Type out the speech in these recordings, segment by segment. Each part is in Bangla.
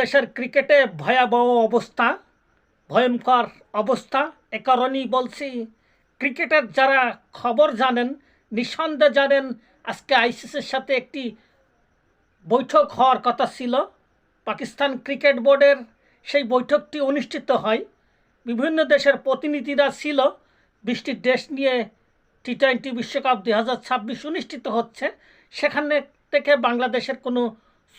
দেশের ক্রিকেটে ভয়াবহ অবস্থা, ভয়ঙ্কর অবস্থা। এ কারণেই বলছি, ক্রিকেটের যারা খবর জানেন, নিঃসন্দেহে জানেন, আজকে আইসিসির সাথে একটি বৈঠক হওয়ার কথা ছিল। পাকিস্তান ক্রিকেট বোর্ডের সেই বৈঠকটি অনুষ্ঠিত হয়। বিভিন্ন দেশের প্রতিনিধিরা ছিল। বৃষ্টির দেশ নিয়ে টি টোয়েন্টি বিশ্বকাপ দুই হাজার ছাব্বিশ অনুষ্ঠিত হচ্ছে। সেখানে থেকে বাংলাদেশের কোনো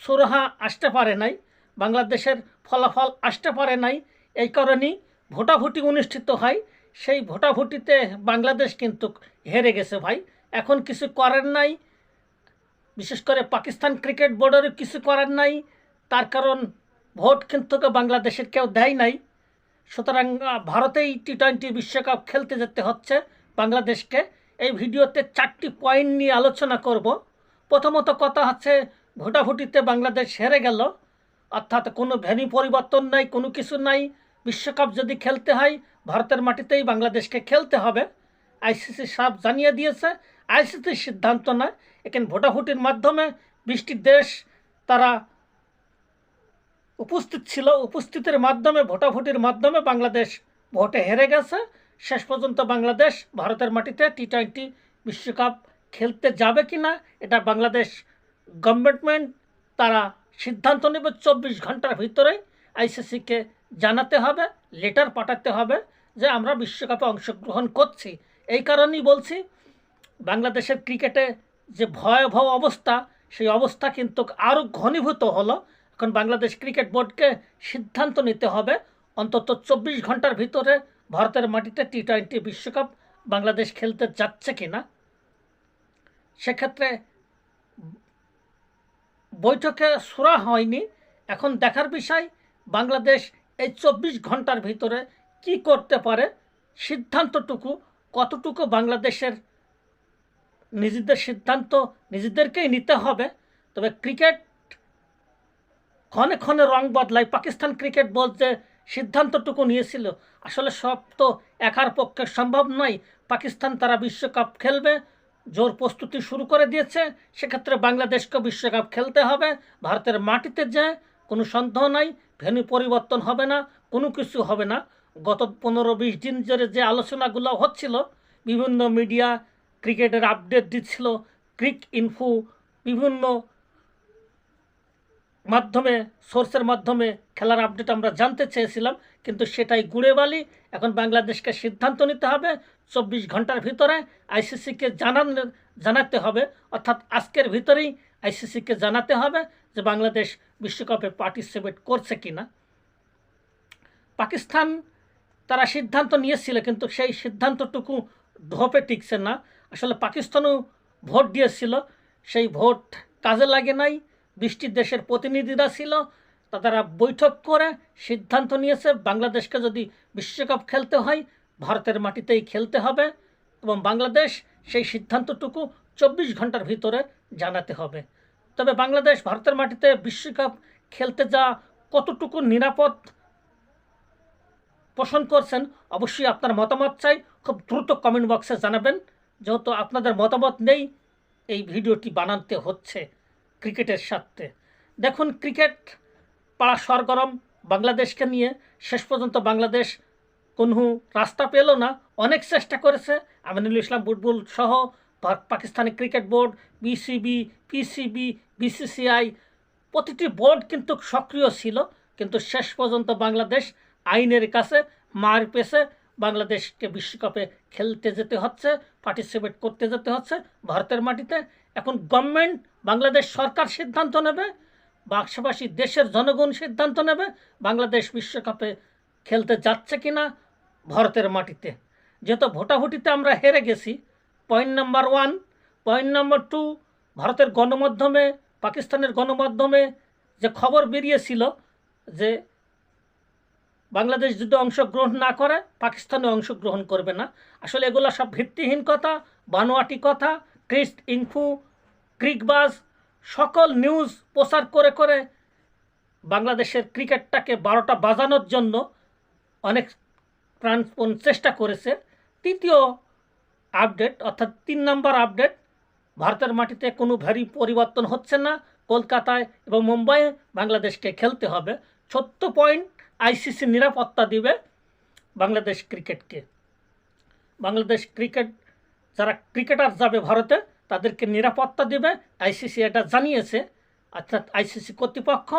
সুরাহা আসতে পারে নাই। বাংলাদেশের ফলাফল আসতে পারে নাই, এই কারণেই ভোটাভুটি অনুষ্ঠিত হয়। সেই ভোটাভুটিতে বাংলাদেশ কিন্তু হেরে গেছে ভাই। এখন কিছু করার নাই। বিশেষ করে পাকিস্তান ক্রিকেট বোর্ডেরও কিছু করার নাই। তার কারণ ভোট কিন্তু বাংলাদেশের কেউ দেয় নাই। সুতরাং ভারতেই টি টোয়েন্টি বিশ্বকাপ খেলতে যেতে হচ্ছে বাংলাদেশকে। এই ভিডিওতে চারটি পয়েন্ট নিয়ে আলোচনা করব। প্রথমত কথা হচ্ছে, ভোটাভুটিতে বাংলাদেশ হেরে গেল। অর্থাৎ কোনো ভেন্যু পরিবর্তন নাই, কোনো কিছু নাই। বিশ্বকাপ যদি খেলতে হয়, ভারতের মাটিতেই বাংলাদেশকে খেলতে হবে। আইসিসি সাফ জানিয়ে দিয়েছে আইসিসির সিদ্ধান্ত নয়, এখানে ভোটাভুটির মাধ্যমে বৃষ্টির দেশ তারা উপস্থিত ছিল, উপস্থিতির মাধ্যমে, ভোটাভুটির মাধ্যমে বাংলাদেশ ভোটে হেরে গেছে। শেষ পর্যন্ত বাংলাদেশ ভারতের মাটিতে টি টোয়েন্টি বিশ্বকাপ খেলতে যাবে কি না এটা বাংলাদেশ গভর্নমেন্ট তারা সিদ্ধান্ত নেবে চব্বিশ ঘণ্টার ভিতরে আইসিসিকে জানাতে হবে লেটার পাঠাতে হবে যে আমরা বিশ্বকাপে অংশগ্রহণ করছি। এই কারণেই বলছি, বাংলাদেশের ক্রিকেটে যে ভয়াবহ অবস্থা, সেই অবস্থা কিন্তু আরও ঘনীভূত হলো। এখন বাংলাদেশ ক্রিকেট বোর্ডকে সিদ্ধান্ত নিতে হবে, অন্তত চব্বিশ ঘণ্টার ভিতরে ভারতের মাটিতে টি টোয়েন্টি বিশ্বকাপ বাংলাদেশ খেলতে যাচ্ছে কি না সেক্ষেত্রে বৈঠকে সুরা হয়নি। এখন দেখার বিষয়, বাংলাদেশ এই চব্বিশ ঘণ্টার ভিতরে কি করতে পারে? সিদ্ধান্তটুকু কতটুকু বাংলাদেশের নিজেদের সিদ্ধান্ত নিজেদেরকেই নিতে হবে? তবে ক্রিকেট ক্ষণে ক্ষণে রং বদলায়। পাকিস্তান ক্রিকেট বলতে সিদ্ধান্তটুকু নিয়েছিল, আসলে সব তো একার পক্ষে সম্ভব নয়। পাকিস্তান তারা বিশ্বকাপ খেলবে জোর প্রস্তুতি শুরু করে দিয়েছে। সেক্ষেত্রে বাংলাদেশকে বিশ্বকাপ খেলতে হবে। ভারতের মাটিতে যে কোনো সন্দেহ নাই, ভেনু পরিবর্তন হবে না, কোনো কিছু হবে না। গত পনেরো বিশ দিন ধরে যে আলোচনাগুলো হচ্ছিল, বিভিন্ন মিডিয়া ক্রিকেটের আপডেট দিচ্ছিল, ক্রিক ইনফু বিভিন্ন মাধ্যমে, সোর্সের মাধ্যমে খেলার আপডেট আমরা জানতে চেয়েছিলাম। কিন্তু সেটাই গুড়ে বালি। এখন বাংলাদেশকে সিদ্ধান্ত নিতে হবে, চব্বিশ ঘণ্টার ভিতরে আইসিসিকে জানান, জানাতে হবে। অর্থাৎ আজকের ভিতরেই আইসিসিকে জানাতে হবে যে বাংলাদেশ বিশ্বকাপে পার্টিসিপেট করছে কি না পাকিস্তান তারা সিদ্ধান্ত নিয়েছিল, কিন্তু সেই সিদ্ধান্তটুকু ধোপে টিকছে না। আসলে পাকিস্তানও ভোট দিয়েছিল, সেই ভোট কাজে লাগে নাই। বৃষ্টির দেশের প্রতিনিধিরা ছিল তারা বৈঠক করে সিদ্ধান্ত নিয়েছে, বাংলাদেশকে যদি বিশ্বকাপ খেলতে হয়, ভারতের মাটিতেই খেলতে হবে এবং বাংলাদেশ সেই সিদ্ধান্তটুকু চব্বিশ ঘণ্টার ভিতরে জানাতে হবে। তবে বাংলাদেশ ভারতের মাটিতে বিশ্বকাপ খেলতে যা কতটুকু নিরাপদ পোষণ করছেন, অবশ্যই আপনার মতামত চাই। খুব দ্রুত কমেন্ট বক্সে জানাবেন। যেহেতু আপনাদের মতামত নেই, এই ভিডিওটি বানাতে হচ্ছে ক্রিকেটের স্বার্থে। দেখুন ক্রিকেট পাড়া সরগরম বাংলাদেশকে নিয়ে শেষ পর্যন্ত বাংলাদেশ কোনো রাস্তা পেল না, অনেক চেষ্টা করেছে। আমিনুল ইসলাম বুটবুল সহ Pakistani cricket board, BCB, PCB, BCCI প্রতিটি বোর্ড কিন্তু সক্রিয় ছিল, কিন্তু শেষ পর্যন্ত বাংলাদেশ আইনের কাছে মার পেছে। বাংলাদেশকে বিশ্বকাপে খেলতে যেতে হচ্ছে পার্টিসিপেট করতে যেতে হচ্ছে, ভারতের মাটিতে। এখন গভর্নমেন্ট বাংলাদেশ সরকার সিদ্ধান্ত নেবে পাশাপাশি দেশের জনগণ সিদ্ধান্ত নেবে বাংলাদেশ বিশ্বকাপে খেলতে যাচ্ছে কি না ভারতের মাটিতে। যেহেতু ভোটাভুটিতে আমরা হেরে গেছি point number one point number two ভারতের গণমাধ্যমে, পাকিস্তানের গণমাধ্যমে যে খবর বেরিয়েছিল যে বাংলাদেশ যদি অংশগ্রহণ না করে পাকিস্তানে অংশগ্রহণ করবে না। আসলে এগুলো সব ভিত্তিহীন কথা, বানোয়াটি কথা ক্রিস্ট ইনফু, ক্রিকবাজ সকল নিউজ প্রচার করে করে বাংলাদেশের ক্রিকেটটাকে বারোটা বাজানোর জন্য অনেক প্রাণপণ চেষ্টা করেছে। তৃতীয় আপডেট, অর্থাৎ তিন নম্বর আপডেট, ভারতের মাটিতে কোনো ভ্যারি পরিবর্তন হচ্ছে না। কলকাতায় এবং মুম্বাইয়ে বাংলাদেশকে খেলতে হবে। ছোট্ট পয়েন্ট আইসিসি নিরাপত্তা দিবে বাংলাদেশ ক্রিকেটকে। বাংলাদেশ ক্রিকেট, যারা ক্রিকেটার যাবে ভারতে তাদেরকে নিরাপত্তা দেবে, আইসিসি এটা জানিয়েছে। অর্থাৎ আইসিসি কর্তৃপক্ষ,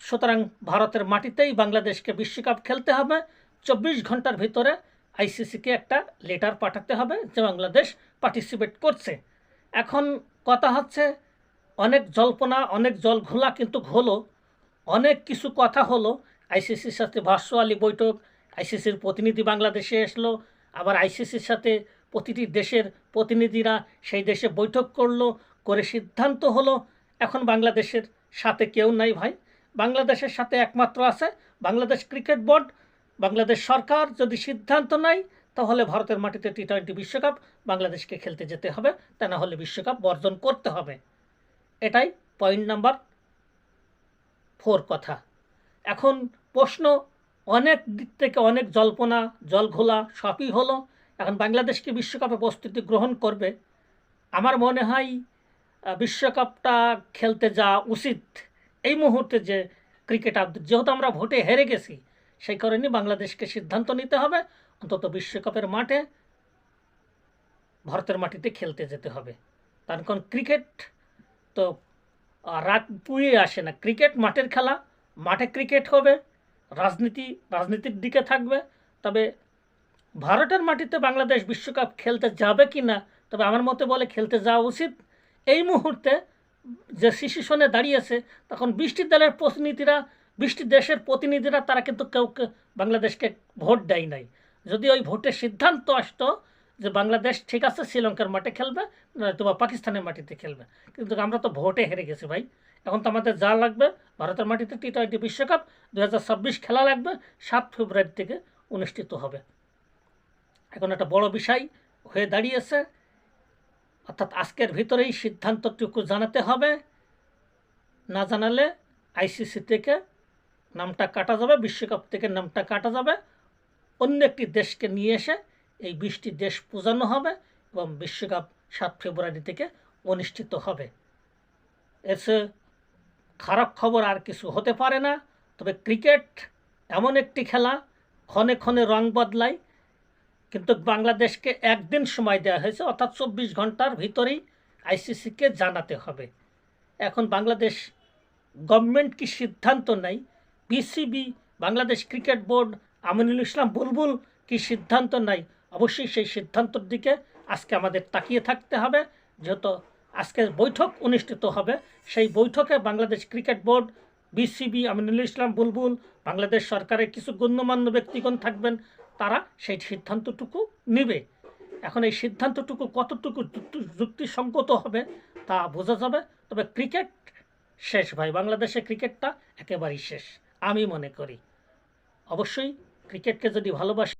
সুতরাং ভারতের মাটিতেই বাংলাদেশকে বিশ্বকাপ খেলতে হবে। চব্বিশ ঘণ্টার ভিতরে আইসিসিকে একটা লেটার পাঠাতে হবে যে বাংলাদেশ পার্টিসিপেট করছে। এখন কথা হচ্ছে, অনেক জল্পনা, অনেক জল ঘোলা কিন্তু হলো। অনেক কিছু কথা হলো। আইসিসির সাথে ভার্চুয়ালি বৈঠক, আইসিসির প্রতিনিধি বাংলাদেশে আসলো আবার আইসিসির সাথে প্রতিটি দেশের প্রতিনিধিরা সেই দেশে বৈঠক করল, করে সিদ্ধান্ত হলো, এখন বাংলাদেশের সাথে কেউ নাই ভাই। বাংলাদেশের সাথে একমাত্র আছে বাংলাদেশ ক্রিকেট বোর্ড। বাংলাদেশ সরকার, যদি সিদ্ধান্ত নেয়, তাহলে ভারতের মাটিতে টি টোয়েন্টি বিশ্বকাপ, বাংলাদেশকে খেলতে যেতে হবে, তা না হলে বিশ্বকাপ বর্জন করতে হবে। এটাই পয়েন্ট নাম্বার ফোর কথা। এখন প্রশ্ন, অনেক দিক থেকে অনেক জল্পনা, জলঘোলা সবই হলো এখন বাংলাদেশকে বিশ্বকাপে প্রস্তুতি গ্রহণ করবে। আমার মনে হয় বিশ্বকাপটা খেলতে যাওয়া উচিত এই মুহূর্তে যে ক্রিকেট আব- যেহেতু আমরা ভোটে হেরে গেছি, সেই কারণে বাংলাদেশকে সিদ্ধান্ত নিতে হবে। অন্তত বিশ্বকাপের মাঠে, ভারতের মাটিতে খেলতে যেতে হবে। তার কারণ ক্রিকেট তো রাত পুড়ে আসে না। ক্রিকেট মাঠের খেলা, মাঠে ক্রিকেট হবে, রাজনীতি, রাজনীতির দিকে থাকবে। তবে ভারতের মাটিতে বাংলাদেশ বিশ্বকাপ খেলতে যাবে কি না, তবে আমার মতে বলে খেলতে যাওয়া উচিত। এই মুহূর্তে যে সিচুয়েশনে দাঁড়িয়েছে, তখন বৃষ্টি দলের প্রতিনিধিরা, বৃষ্টি দেশের প্রতিনিধিরা, তারা কিন্তু কেউ বাংলাদেশকে ভোট দেয় নাই। যদি ওই ভোটের সিদ্ধান্ত আসতো যে বাংলাদেশ ঠিক আছে, শ্রীলঙ্কার মাঠে খেলবে নয়তো পাকিস্তানের মাটিতে খেলবে। কিন্তু আমরা তো ভোটে হেরে গেছি ভাই। এখন তো আমাদের যা লাগবে, ভারতের মাটিতে টি টোয়েন্টি বিশ্বকাপ দু হাজার ছাব্বিশ খেলা লাগবে, সাত ফেব্রুয়ারি থেকে অনুষ্ঠিত হবে। এখন একটা বড় বিষয় হয়ে দাঁড়িয়েছে। অর্থাৎ আজকের ভিতরেই সিদ্ধান্তটুকু জানাতে হবে। না জানালে আইসিসি থেকে নামটা কাটা যাবে, বিশ্বকাপ থেকে নামটা কাটা যাবে। অন্য একটি দেশকে নিয়ে এসে এই বিশটি দেশ বোঝানো হবে এবং বিশ্বকাপ সাত ফেব্রুয়ারি থেকে অনুষ্ঠিত হবে। এসে খারাপ খবর আর কিছু হতে পারে না, তবে ক্রিকেট এমন একটি খেলা, ক্ষণে ক্ষণে রং বদলায় কিন্তু বাংলাদেশকে একদিন সময় দেওয়া হয়েছে, অর্থাৎ চব্বিশ ঘণ্টার ভিতরেই আইসিসিকে জানাতে হবে। এখন বাংলাদেশ গভর্নমেন্ট কি সিদ্ধান্ত নেয়? BCB, Bangladesh cricket board, Aminul Islam Bulbul কি সিদ্ধান্ত নেয়? অবশ্যই সেই সিদ্ধান্তর দিকে আজকে আমাদের তাকিয়ে থাকতে হবে। যেহেতু আজকের বৈঠক অনুষ্ঠিত হবে, সেই বৈঠকে Bangladesh cricket board, BCB, Aminul Islam Bulbul, Bangladesh সরকারের কিছু গণ্যমান্য ব্যক্তিগণ থাকবেন। তারা সেই সিদ্ধান্তটুকু নেবে। এখন এই সিদ্ধান্তটুকু কতটুকু যুক্তি- যুক্তিসঙ্গত হবে তা বোঝা যাবে। তবে ক্রিকেট শেষ ভাই, বাংলাদেশে ক্রিকেটটা একেবারেই শেষ, আমি মনে করি। অবশ্যই ক্রিকেটকে যদি ভালোবাসি